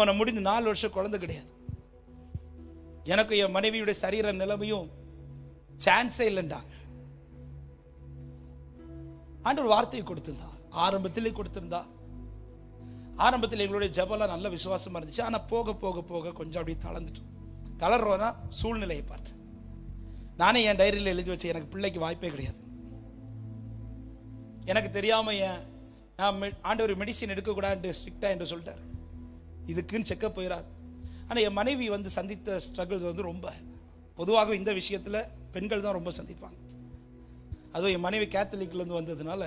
திருமணம் முடிந்து நாலு வருஷம் குழந்தை கிடையாது. எனக்கு என் மனைவியுடைய சரீர நிலைமையும் சான்ஸே இல்லைண்டாங்க ஒரு வார்த்தையை கொடுத்திருந்தா ஆரம்பத்திலே கொடுத்திருந்தா. ஆரம்பத்தில் எங்களுடைய ஜெபம்லாம் நல்ல விசுவாசமா இருந்துச்சு. ஆனால் போக போக போக கொஞ்சம் அப்படியே தளர்ந்துட்டோம். தளர்றோன்னா சூழ்நிலையை பார்த்து. நானே என் டைரியில் எழுதி வச்சு எனக்கு பிள்ளைக்கு வாய்ப்பே கிடையாது. எனக்கு தெரியாம ஏன் நான் ஆண்டு ஆண்டவர் மெடிசின் எடுக்கக்கூடாது ஸ்ட்ரிக்டாக என்று சொல்லிட்டார். இதுக்குன்னு செக்கப் போயிடாது ஆனால் என் மனைவி வந்து சந்தித்த ஸ்ட்ரகிள்ஸ் வந்து ரொம்ப. பொதுவாக இந்த விஷயத்தில் பெண்கள் தான் ரொம்ப சந்திப்பாங்க. அதுவும் என் மனைவி கேத்தலிக்லேருந்து வந்ததுனால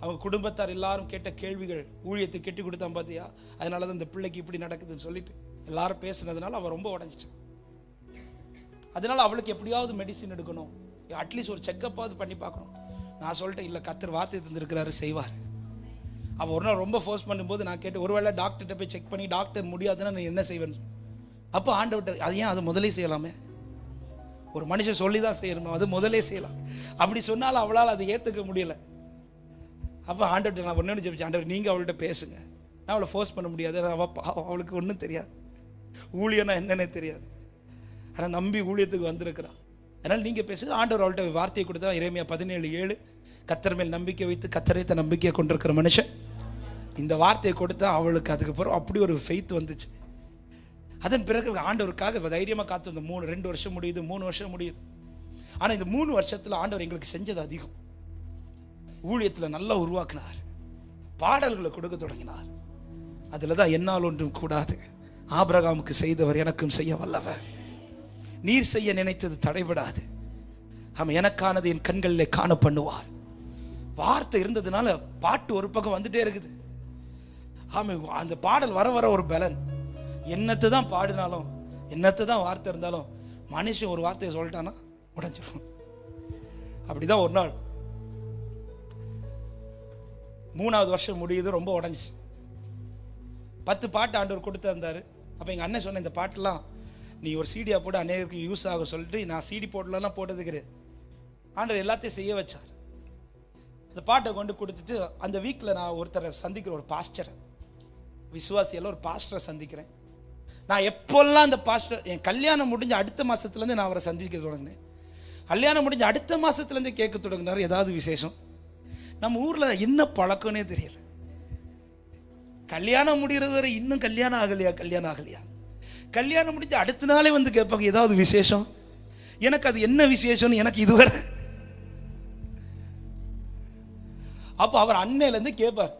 அவங்க குடும்பத்தார் எல்லாரும் கேட்ட கேள்விகள் ஊழியத்தை கெட்டி கொடுத்தான் பார்த்தியா அதனால தான் இந்த பிள்ளைக்கு இப்படி நடக்குதுன்னு சொல்லிட்டு எல்லாரும் பேசுனதுனால அவள் ரொம்ப உடஞ்சிட்டான் அதனால அவளுக்கு எப்படியாவது மெடிசின் எடுக்கணும். அட்லீஸ்ட் ஒரு செக்கப்பாவது பண்ணி பார்க்கணும். நான் சொல்லிட்டேன் இல்லை கத்தர் வார்த்தை தந்திருக்கிறாரு செய்வார். அவள் ஒரு நாள் ரொம்ப ஃபோர்ஸ் பண்ணும்போது நான் கேட்டு ஒருவேளை டாக்டர்கிட்ட போய் செக் பண்ணி டாக்டர் முடியாதுன்னா நான் என்ன செய்வேன்னு அப்போ ஆண்டவர்கிட்ட அது ஏன் அதை முதலே செய்யலாமே? ஒரு மனுஷன் சொல்லி தான் செய்யணுமா? அது முதலே செய்யலாம். அப்படி சொன்னாலும் அவளால் அதை ஏற்றுக்க முடியல. அப்போ ஆண்டவர்கிட்ட நான் ஒன்று ஜெபிச்சேன் ஆண்டவர் நீங்கள் அவள்கிட்ட பேசுங்க. நான் அவளை ஃபோர்ஸ் பண்ண முடியாது. அவள் அவளுக்கு ஒன்றும் தெரியாது. ஊழியனா என்னன்னே தெரியாது. ஆனால் நம்பி ஊழியத்துக்கு வந்திருக்கிறான் அதனால் நீங்கள் பேசுங்க. ஆண்டவர் அவள்கிட்ட வார்த்தையை கொடுத்தா இறைமையா பதினேழு ஏழு கத்தர் மேல் நம்பிக்கை வைத்து கத்தரைத்த நம்பிக்கையை கொண்டிருக்கிற மனுஷன். இந்த வார்த்தையை கொடுத்தா அவளுக்கு அதுக்கப்புறம் அப்படி ஒரு ஃபெய்த் வந்துச்சு. அதன் பிறகு ஆண்டவருக்காக தைரியமாக காத்து இந்த மூணு ரெண்டு வருஷம் முடியுது மூணு வருஷம் முடியுது. ஆனால் இந்த மூணு வருஷத்தில் ஆண்டவர் எங்களுக்கு செஞ்சது அதிகம். ஊழியத்தில் நல்லா உருவாக்கினார். பாடல்களை கொடுக்க தொடங்கினார். அதில் தான் என்னால் ஒன்றும் கூடாது. ஆபிரகாமுக்கு செய்தவர் எனக்கும் செய்ய வல்லவர். நீர் செய்ய நினைத்தது தடைபடாது. ஆமாம் எனக்கானது என் கண்களிலே காண பண்ணுவார் வார்த்தை இருந்ததுனால பாட்டு ஒரு பக்கம் வந்துட்டே இருக்குது. ஆமாம் அந்த பாடல் வர வர ஒரு பலன். என்னத்தை தான் பாடினாலும் என்னத்தை தான் வார்த்தை இருந்தாலும் மனுஷன் ஒரு வார்த்தையை சொல்லிட்டானா உடஞ்சிடும் அப்படிதான் ஒரு நாள் மூணாவது வருஷம் முடியுது ரொம்ப உடஞ்சி பத்து பாட்டு ஆண்டவர் கொடுத்துருந்தாரு அப்போ எங்கள் அண்ணன் சொன்ன இந்த பாட்டெல்லாம் நீ ஒரு சீடியாக போட்டு அநேகருக்கு யூஸ் ஆகும் சொல்லிட்டு நான் சீடி போடலாம் போட்டது கிடையாது ஆண்டவர் எல்லாத்தையும் செய்ய வச்சார். அந்த பாட்டை கொண்டு கொடுத்துட்டு அந்த வீக்கில் நான் ஒருத்தரை சந்திக்கிற ஒரு பாஸ்டரை விசுவாசியில் ஒரு பாஸ்டரை சந்திக்கிறேன். நான் எப்போல்லாம் அந்த பாஸ்டர் என் கல்யாணம் முடிஞ்ச அடுத்த மாதத்துலேருந்து நான் அவரை சந்திக்க தொடங்கினேன். கல்யாணம் முடிஞ்ச அடுத்த மாதத்துலேருந்து கேட்க தொடங்கினார் ஏதாவது விசேஷம். நம்ம ஊரில் என்ன பழக்கம்னே தெரியல. கல்யாணம் முடிகிறது வரை இன்னும் கல்யாணம் ஆகலையா கல்யாணம் ஆகலையா? கல்யாணம் முடிஞ்ச அடுத்த நாளே வந்து கேட்பாங்க ஏதாவது விசேஷம்? எனக்கு அது என்ன விசேஷம்னு எனக்கு இதுவரை? அப்போ அவர் அன்னையிலேருந்து கேட்பார்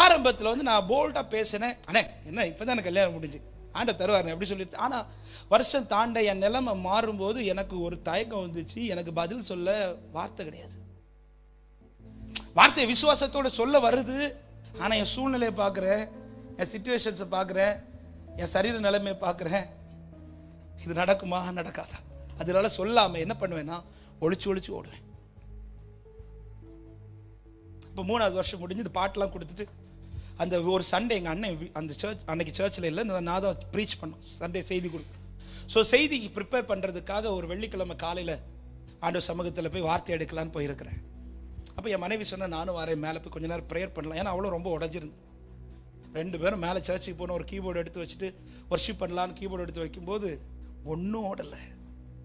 ஆரம்பத்தில் வந்து நான் போல்டாக பேசினேன். அண்ணே என்ன இப்போ தான் எனக்கு கல்யாணம் முடிஞ்சு? ஆண்ட தருவார் எப்படி சொல்லிட்டு. ஆனால் வருஷம் தாண்ட என் நிலைமை மாறும்போது எனக்கு ஒரு தயக்கம் வந்துச்சு. எனக்கு பதில் சொல்ல வார்த்தை கிடையாது. வார்த்தையை விசுவாசத்தோட சொல்ல வருது. ஆனால் என் சூழ்நிலையை பார்க்குறேன். என் சுச்சுவேஷன்ஸை பார்க்குறேன். என் சரீர நிலைமையை பார்க்குறேன். இது நடக்குமா? நடக்காதா? அதனால சொல்லாமல் என்ன பண்ணுவேன்னா ஒழிச்சு ஒழிச்சு ஓடுவேன். இப்போ மூணாவது வருஷம் முடிஞ்சு இந்த பாட்டெலாம் கொடுத்துட்டு அந்த ஒரு சண்டே எங்கள் அண்ணன் அந்த சர்ச் அன்னைக்கு சர்ச்சில் இல்லை நான் நான் தான் ப்ரீச் பண்ணோம். சண்டே செய்தி கொடுக்கும் ஸோ செய்தி ப்ரிப்பேர் பண்ணுறதுக்காக ஒரு வெள்ளிக்கிழமை காலையில் ஆண்டவர் சமூகத்தில் போய் வார்த்தை எடுக்கலான்னு போயிருக்கிறேன். அப்போ என் மனைவி சொன்ன நானும் வரேன் மேலே போய் கொஞ்ச நேரம் ப்ரேயர் பண்ணலாம். ஏன்னா அவ்வளோ ரொம்ப உடஞ்சிருந்து. ரெண்டு பேரும் மேலே சர்ச்சுக்கு போன ஒரு கீபோர்டு எடுத்து வச்சுட்டு ஒர்ஷிப் பண்ணலான்னு கீபோர்டு எடுத்து வைக்கும்போது ஒன்றும் ஓடலை.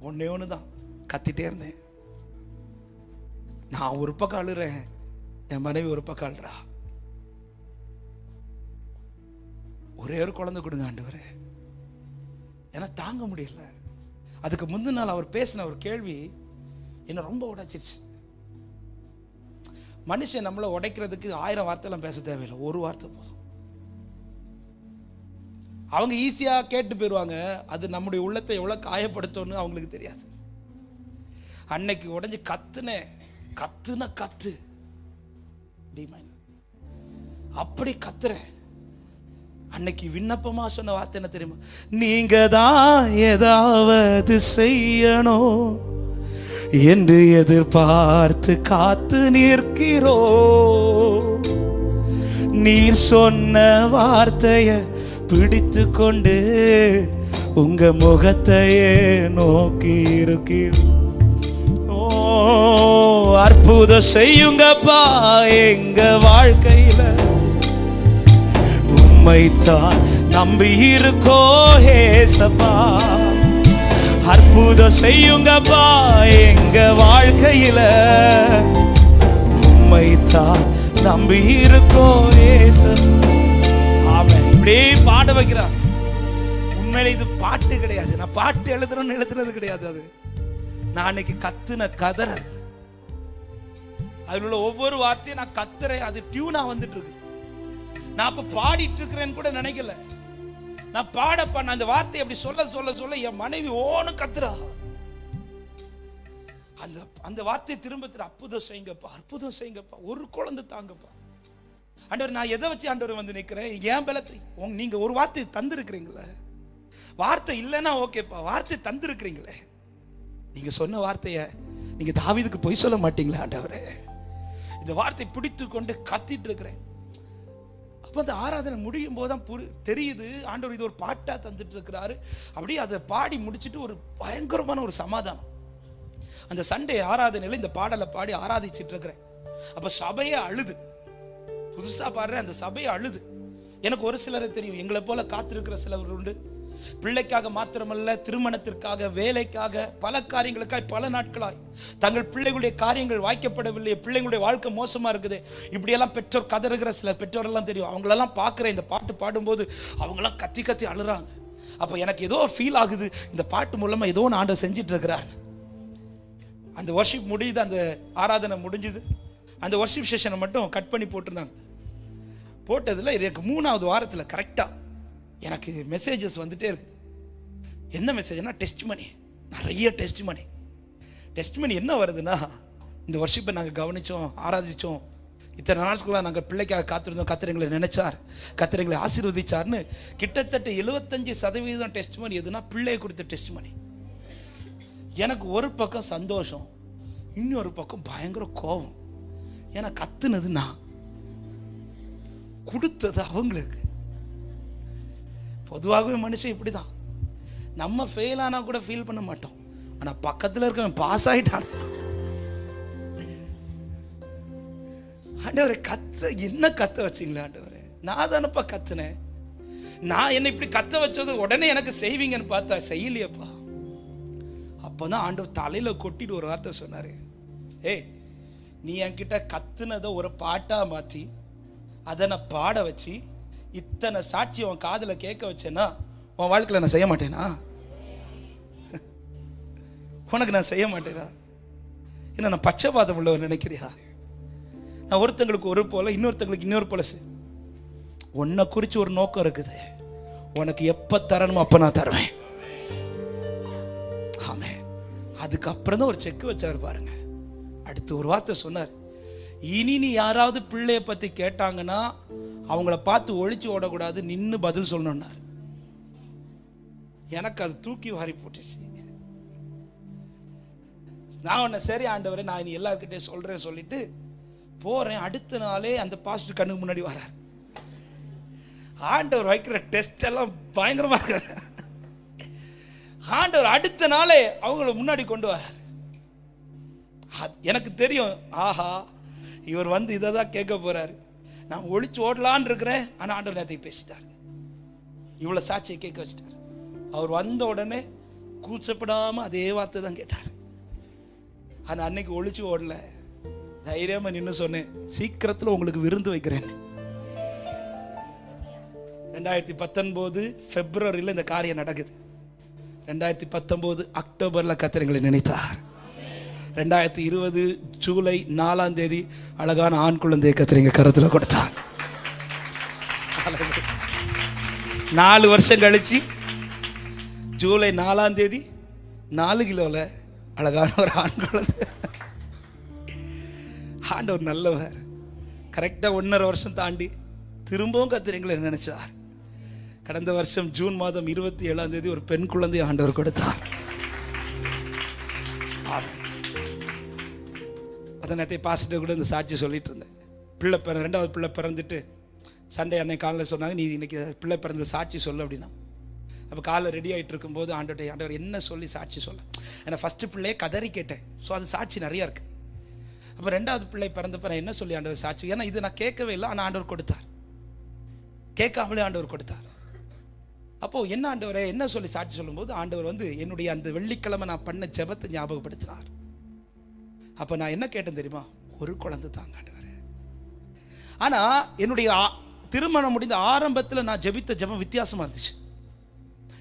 ஒன்றே ஒன்று தான் கத்திட்டே இருந்தேன். நான் ஒரு பக்கம் அழுறேன். என் மனைவி ஒரு பக்கம் அழுறா. ஒரே ஒரு குழந்தை கொடுங்க ஆண்டவர். ஏன்னா தாங்க முடியல. அதுக்கு முந்தின நாள் அவர் பேசின ஒரு கேள்வி என்னை ரொம்ப உடைச்சிருச்சு. மனுஷன் நம்மளை உடைக்கிறதுக்கு ஆயிரம் வார்த்தைலாம் பேச தேவையில்லை. ஒரு வார்த்தை போதும். அவங்க ஈஸியாக கேட்டு போயிடுவாங்க அது நம்முடைய உள்ளத்தை எவ்வளோ காயப்படுத்தோன்னு அவங்களுக்கு தெரியாது. அன்னைக்கு உடஞ்சி கத்துனேன் கத்துன கத்து. டிமைன் அப்படி கத்துறேன். அன்னைக்கு விண்ணப்பமா சொன்ன வார்த்தை என்ன தெரியுமா? நீங்க தான் ஏதாவது செய்யணும். என்று எதிர்பார்த்து காத்து நிற்கிறோ. நீர் சொன்ன வார்த்தைய பிடித்து கொண்டு உங்க முகத்தையே நோக்கி இருக்கிறோம் ஓ அற்புதம் செய்யுங்கப்பா எங்க வாழ்க்கையில. உம்மைத்தான் நம்பி இருக்கோ ஏசப்பா அற்புதம் செய்யுங்கப்பா எங்க வாழ்க்கையில. உம்மைத்தான் நம்பி இருக்கோ ஏசப்பா இப்படியே பாட வைக்கிறான் உண்மையில இது பாட்டு கிடையாது. நான் பாட்டு எழுதுறேன்னு எழுதுனது கிடையாது அது. நான் அன்னைக்கு கத்துன கதறல். அதில் உள்ள ஒவ்வொரு வார்த்தையும் நான் கத்துறேன். அது டியூனா வந்துட்டு இருக்கு. நான் அப்போ பாடிட்டு இருக்கிறேன்னு கூட நினைக்கல. நான் பாட பண்ண அந்த வார்த்தையை அப்படி சொல்ல சொல்ல சொல்ல என் மனைவி ஓனு கத்துறா. அந்த அந்த வார்த்தையை திரும்ப திரு அற்புதம் செய்யுங்கப்பா அற்புதம் செய்யுங்கப்பா ஒரு குழந்தை தாங்கப்பா. ஆண்டவர் நான் எதை வச்சு ஆண்டவர் வந்து நிற்கிறேன் ஏன் பலத்தை. உங்க நீங்க ஒரு வார்த்தை தந்திருக்கிறீங்களே. வார்த்தை இல்லைன்னா ஓகேப்பா வார்த்தை தந்திருக்கிறீங்களே. நீங்க சொன்ன வார்த்தையை நீங்க தாவிதுக்கு பொய் சொல்ல மாட்டீங்களா ஆண்டவரே. இந்த வார்த்தை பிடித்து கொண்டு கத்திட்டு இருக்கிறேன். அப்போ அந்த ஆராதனை முடியும் போது தான் புரி தெரியுது. ஆண்டவர் இது ஒரு பாட்டாக தந்துட்டு இருக்கிறாரு அப்படியே அதை பாடி முடிச்சிட்டு ஒரு பயங்கரமான ஒரு சமாதானம். அந்த சண்டே ஆராதனையில் இந்த பாடலை பாடி ஆராதிச்சிட்டு இருக்கிறேன் அப்போ சபையே அழுது. புதுசாக பாடுறேன் அந்த சபையை அழுது. எனக்கு ஒரு சிலரை தெரியும். எங்களை போல காத்திருக்கிற சிலர் உண்டு. பிள்ளைக்காக மாத்திரமல்ல திருமணத்திற்காக வேலைக்காக பல காரியங்களுக்காய் பல நாட்களாய். தங்கள் பிள்ளைகளுடைய காரியங்கள் வாய்க்கப்படவில்லை பிள்ளைங்களுடைய வாழ்க்கை மோசமாக இருக்குது. இப்படியெல்லாம் பெற்றோர் கதறுகிற சில பெற்றோரெல்லாம் தெரியும். அவங்களெல்லாம் பார்க்குறேன் இந்த பாட்டு பாடும்போது அவங்களாம் கத்தி கத்தி அழுறாங்க. அப்போ எனக்கு ஏதோ ஃபீல் ஆகுது இந்த பாட்டு மூலமாக ஏதோ ஒன்று ஆண்டவர் செஞ்சிட்டு அந்த ஒர்ஷிப் முடியுது அந்த ஆராதனை முடிஞ்சுது. அந்த ஒர்ஷிப் செஷனை மட்டும் கட் பண்ணி போட்டிருந்தாங்க. போட்டதில் எனக்கு மூணாவது வாரத்தில் கரெக்டாக எனக்கு மெசேஜஸ் வந்துட்டே இருக்குது என்ன மெசேஜ்னா டெஸ்ட் மணி நிறைய டெஸ்ட் மணி டெஸ்ட் மணி என்ன வருதுன்னா இந்த வருஷப்பை நாங்கள் கவனித்தோம் ஆராதித்தோம் இத்தனை நாட்களாக நாங்கள் பிள்ளைக்காக காத்திருந்தோம் கத்திரங்களை நினைச்சார் கத்திரங்களை ஆசீர்வதிச்சார்னு கிட்டத்தட்ட எழுபத்தஞ்சு சதவீதம் டெஸ்ட் மணி எதுனா பிள்ளையை கொடுத்த டெஸ்ட் மணி எனக்கு ஒரு பக்கம் சந்தோஷம் இன்னொரு பக்கம் பயங்கர கோபம். ஏன்னா கத்துனது நான் கொடுத்தது அவங்களுக்கு. பொதுவாகவே மனுஷன் இப்படி தான் நம்ம ஃபெயில் ஆனால் கூட ஃபீல் பண்ண மாட்டோம். ஆனால் பக்கத்தில் இருக்கவன் பாஸ் ஆகிட்டான் ஆண்டவரே கத்த என்ன கத்த வச்சிங்களா ஆண்டவரே? நான் தானப்பா கத்துனேன். நான் என்ன இப்படி கத்த வச்சது உடனே எனக்கு செய்வீங்கன்னு பார்த்தா செய்யலையப்பா. அப்பதான் ஆண்டவர் தலையில் கொட்டிட்டு ஒரு வார்த்தை சொன்னார். ஏய் நீ என்கிட்ட கத்துனதை ஒரு பாட்டாக மாற்றி அதை நான் பாட வச்சு இத்தனை சாட்சி உன் காதில் கேட்க வச்சேன்னா உன் வாழ்க்கையில் நான் செய்ய மாட்டேனா? உனக்கு நான் செய்ய மாட்டேனா? என்ன நான் பட்சபாதம் உள்ளவர் நினைக்கிறியா? நான் ஒருத்தங்களுக்கு ஒரு போல இன்னொருத்தங்களுக்கு இன்னொரு போல உன்னை குறித்து ஒரு நோக்கம் இருக்குது. உனக்கு எப்போ தரணுமோ அப்போ நான் தருவேன். ஆமே அதுக்கப்புறம் தான் ஒரு செக் வச்சார் பாருங்க. அடுத்து ஒரு வார்த்தை சொன்னார். இனி நீ யாராவது பிள்ளைய பற்றி கேட்டாங்கன்னா அவங்கள பார்த்து ஒழிச்சு ஓடக்கூடாது நின்று பதில் சொல்லணுன்னார் எனக்கு அது தூக்கி வாரி போட்டுச்சு. நான் உன்னை சரி ஆண்டவரே நான் இனி எல்லாருக்கிட்டே சொல்கிறேன் சொல்லிட்டு போகிறேன் அடுத்த நாளே அந்த பாஸ்டர் கண்ணுக்கு முன்னாடி வரார். ஆண்டவர் வைக்கிற டெஸ்ட் எல்லாம் பயங்கரமாக இருக்கு. ஆண்டவர் அடுத்த நாளே அவங்கள முன்னாடி கொண்டு வரார். அது- எனக்கு தெரியும். ஆஹா இவர் வந்து இதை தான் கேட்க போறாரு. நான் ஒழிச்சு ஓடலான்னு இருக்கிறேன் ஆனால் ஆண்டவர் நேரத்தை பேசிட்டார். இவ்வளோ சாட்சியை கேட்க வச்சிட்டார். அவர் வந்த உடனே கூச்சப்படாமல் அதே வார்த்தை தான் கேட்டார். ஆனால் அன்னைக்கு ஒழிச்சு ஓடல. தைரியமாக நின்று சொன்னேன் சீக்கிரத்தில் உங்களுக்கு விருந்து வைக்கிறேன் ரெண்டாயிரத்தி பத்தொன்பது பிப்ரவரியில் இந்த காரியம் நடக்குது. ரெண்டாயிரத்தி பத்தொம்போது அக்டோபரில் கத்திரங்களை நினைத்தார். ரெண்டாயிரத்தி இருபது ஜூலை நாலாம் தேதி அழகான ஆண் குழந்தையை கத்திரிங்க கருத்தில் கொடுத்தார். நாலு வருஷம் கழிச்சு ஜூலை நாலாம் தேதி நாலு கிலோவில் அழகான ஒரு ஆண் குழந்தை. ஆண்டவர் நல்லவர். கரெக்டாக ஒன்றரை வருஷம் தாண்டி திரும்பவும் கத்திரிங்களை நினைச்சார். கடந்த வருஷம் ஜூன் மாதம் இருபத்தி ஏழாம் தேதி ஒரு பெண் குழந்தை ஆண்டவர் கொடுத்தார். ஆமாம் அதை நேரத்தை பாசிட்டு கூட இந்த சாட்சி சொல்லிட்டு இருந்தேன். பிள்ளை பிற ரெண்டாவது பிள்ளை பிறந்துட்டு சண்டே அன்னைக்கு காலையில் சொன்னாங்க நீ இன்றைக்கி பிள்ளை பிறந்த சாட்சி சொல்லு அப்படின்னா அப்போ காலைல ரெடி ஆகிட்டு இருக்கும்போது ஆண்டவர்கிட்ட ஆண்டவர் என்ன சொல்லி சாட்சி சொல்ல? ஏன்னா ஃபஸ்ட்டு பிள்ளையே கதறி கேட்டேன். ஸோ அது சாட்சி நிறையா இருக்குது அப்போ ரெண்டாவது பிள்ளை பிறந்தப்ப நான் என்ன சொல்லி ஆண்டவர் சாட்சி? ஏன்னா இது நான் கேட்கவே இல்லை ஆனால் ஆண்டவர் கொடுத்தார். கேட்காமலே ஆண்டவர் கொடுத்தார். அப்போது என்ன ஆண்டவரை என்ன சொல்லி சாட்சி சொல்லும்போது ஆண்டவர் வந்து என்னுடைய அந்த வெள்ளிக்கிழமை நான் பண்ண ஜெபத்தை ஞாபகப்படுத்தினார். அப்போ நான் என்ன கேட்டேன் தெரியுமா? ஒரு குழந்தை தாங்க ஆனால் என்னுடைய திருமணம் முடிந்த ஆரம்பத்தில் நான் ஜெபித்த ஜபம் வித்தியாசமாக இருந்துச்சு.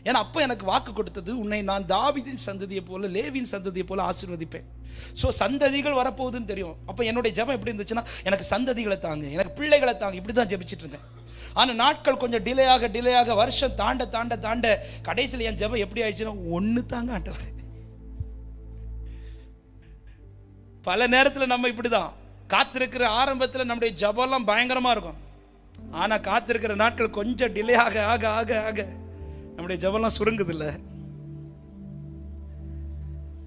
ஏன்னா அப்போ எனக்கு வாக்கு கொடுத்தது உன்னை நான் தாவிதின் சந்ததியை போல லேவின் சந்ததியை போல ஆசிர்வதிப்பேன். ஸோ சந்ததிகள் வரப்போகுதுன்னு தெரியும். அப்போ என்னுடைய ஜெபம் எப்படி இருந்துச்சுன்னா எனக்கு சந்ததிகளை தாங்க எனக்கு பிள்ளைகளை தாங்க இப்படி தான் ஜெபிச்சிட்டு இருந்தேன். ஆனால் நாட்கள் கொஞ்சம் டிலே ஆக டிலே ஆக வருஷம் தாண்ட தாண்ட தாண்ட கடைசியில் என் ஜபம் எப்படி ஆயிடுச்சுன்னா ஒன்று தாங்க ஆண்டவர் பல நேரத்தில் நம்ம இப்படி தான் காத்திருக்கிற ஆரம்பத்தில் நம்முடைய ஜபம்லாம் பயங்கரமாக இருக்கும். ஆனால் காத்திருக்கிற நாட்கள் கொஞ்சம் டிலே ஆக ஆக ஆக ஆக நம்முடைய ஜபம்லாம் சுருங்குது இல்லை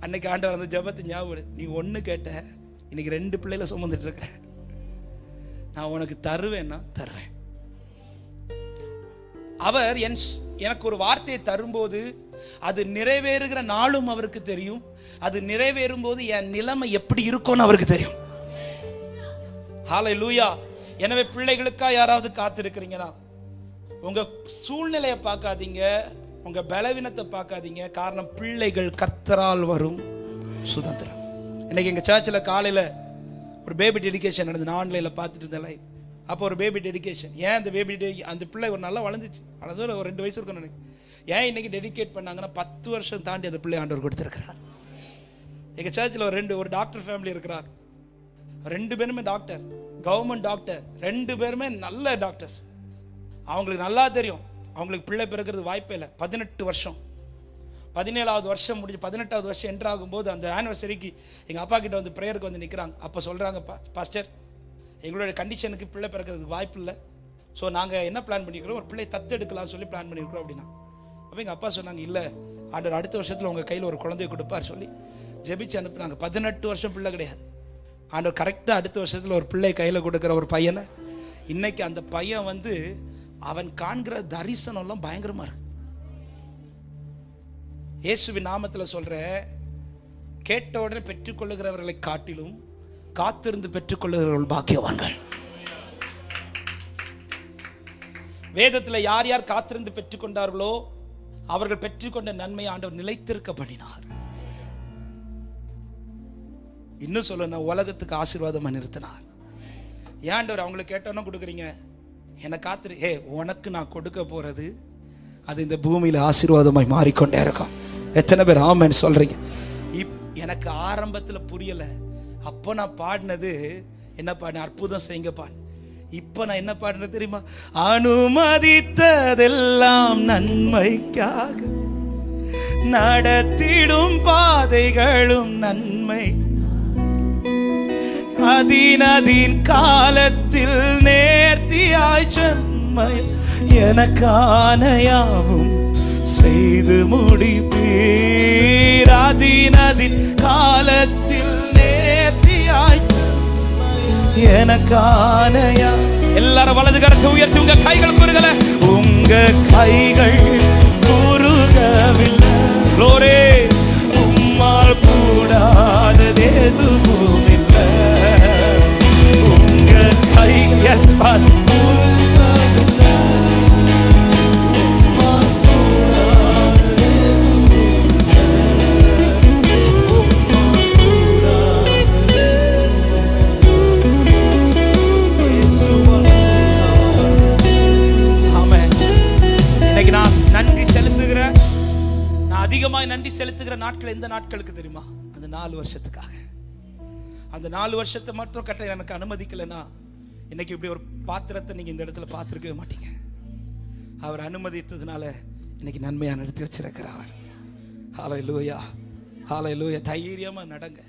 அன்னைக்கு ஆண்டவர் அந்த ஜபத்தை ஞாபகம் நீ ஒன்று கேட்ட இன்னைக்கு ரெண்டு பிள்ளைகளை சுமந்துட்டு இருக்கிற நான் உனக்கு தருவேன்னா தருவேன். அவர் என் எனக்கு ஒரு வார்த்தையை தரும்போது அது நிறைவேறுகிற நாளும் அவருக்கு தெரியும். அது நிறைவேறும் போது என் நிலைமை எப்படி இருக்கும்னு அவருக்கு தெரியும். ஹாலை லூயா எனவே பிள்ளைகளுக்கா யாராவது காத்திருக்கிறீங்கன்னா உங்க சூழ்நிலையை பார்க்காதீங்க உங்க பலவீனத்தை பார்க்காதீங்க. காரணம் பிள்ளைகள் கர்த்தரால் வரும் சுதந்திரம். இன்னைக்கு எங்க சர்ச்சில் காலையில ஒரு பேபி டெடிக்கேஷன் நடந்தது. நான் ஆன்லைனில் பார்த்துட்டு இருந்தேன் அப்போ ஒரு பேபி டெடிக்கேஷன் ஏன் அந்த பேபி அந்த பிள்ளை ஒரு நல்லா வளர்ந்துச்சு. வளர்ந்து ஒரு ரெண்டு வயசு இருக்கும் நினைக்கிறேன். ஏன் இன்னைக்கு டெடிகேட் பண்ணாங்கன்னா பத்து வருஷம் தாண்டி அந்த பிள்ளை ஆண்டவர் கொடுத்துருக்கிறார். எங்கள் சர்ச்சில் ஒரு ரெண்டு ஒரு டாக்டர் ஃபேமிலி இருக்கிறார். ரெண்டு பேருமே டாக்டர் கவர்மெண்ட் டாக்டர் ரெண்டு பேருமே நல்ல டாக்டர்ஸ் அவங்களுக்கு நல்லா தெரியும். அவங்களுக்கு பிள்ளை பிறக்கிறது வாய்ப்பே இல்லை. பதினெட்டு வருஷம். பதினேழாவது வருஷம் முடிஞ்சு பதினெட்டாவது வருஷம் என்ட்ரு ஆகும்போது அந்த ஆனிவர்சரிக்கு எங்கள் அப்பா கிட்ட வந்து ப்ரேயருக்கு வந்து நிற்கிறாங்க அப்போ சொல்கிறாங்க பா பாஸ்டர் எங்களுடைய கண்டிஷனுக்கு பிள்ளை பிறக்கிறதுக்கு வாய்ப்பு இல்லை. ஸோ நாங்கள் என்ன பிளான் பண்ணிக்கிறோம் ஒரு பிள்ளை தத்தெடுக்கலாம்னு சொல்லி பிளான் பண்ணியிருக்கிறோம் அப்படின்னா. அப்போ எங்கள் அப்பா சொன்னாங்க இல்லை ஆண்டவர் அடுத்த வருஷத்தில் உங்கள் கையில் ஒரு குழந்தைய கொடுப்பார் சொல்லி ஜெபிச்சு அனுப்புனாங்க. பதினெட்டு வருஷம் பிள்ளை கிடையாது. ஆண்டவர் கரெக்டாக அடுத்த வருஷத்தில் ஒரு பிள்ளை கையில் கொடுக்குற ஒரு பையனை இன்னைக்கு அந்த பையன் வந்து அவன் காண்கிற தரிசனம்லாம் பயங்கரமாக இருக்கு. இயேசுவின் நாமத்தில் சொல்கிறேன் கேட்ட உடனே பெற்றுக்கொள்ளுகிறவர்களை காட்டிலும் காத்திருந்து பெற்றுக்கொள்ளுகிறவர்கள் பாக்கியவான்கள். வேதத்தில் யார் யார் காத்திருந்து பெற்றுக்கொண்டார்களோ அவர்கள் பெற்றுக்கொண்ட நன்மை ஆண்டவர் நிலைத்திருக்க பண்ணினார் இன்னும் சொல்ல உலகத்துக்கு ஆசீர்வாதமாக நிறுத்தினார். ஏன் ஆண்டவர் அவங்களுக்கு கேட்டோன்னா கொடுக்குறீங்க? என்னை காத்துரு ஏ உனக்கு நான் கொடுக்க போறது அது இந்த பூமியில் ஆசீர்வாதமாய் மாறிக்கொண்டே இருக்கும். எத்தனை பேர் ஆமன் சொல்றீங்க. இப் எனக்கு ஆரம்பத்தில் புரியலை. அப்போ நான் பாடினது என்ன பாடின அற்புதம் செய்யுங்க பாடு இப்போ நான் என்ன பாடினது தெரியுமா? அனுமதித்ததெல்லாம் நன்மைக்காக நடத்திடும் பாதைகளும் நன்மை. அதினதின் காலத்தில் நேர்த்தியாய் செம்மை. எனக்கானையாவும் செய்து முடிப்பீர். அதினதின் காலத்தில் எனக்கான யா- எல்லாரும் வலது கரத்தை உயர்த்தி உங்க கைகள் குறுகல. உங்க கைகள் குறுகவில்லை. அதிகமாக நன்றி செலுத்துகிற நாட்கள் எந்த நாட்களுக்கு தெரியுமா? அந்த நாலு வருஷத்துக்காக. அந்த நாலு வருஷத்தை மட்டும் கட்ட எனக்கு அனுமதிக்கலைன்னா இன்னைக்கு இப்படி ஒரு பாத்திரத்தை நீங்கள் இந்த இடத்துல பார்த்துருக்கவே மாட்டீங்க. அவர் அனுமதித்ததுனால இன்னைக்கு நன்மையாக நடத்தி வச்சிருக்கிறார். ஹாலை லூயா ஹாலை லூயா தைரியமாக நடங்க.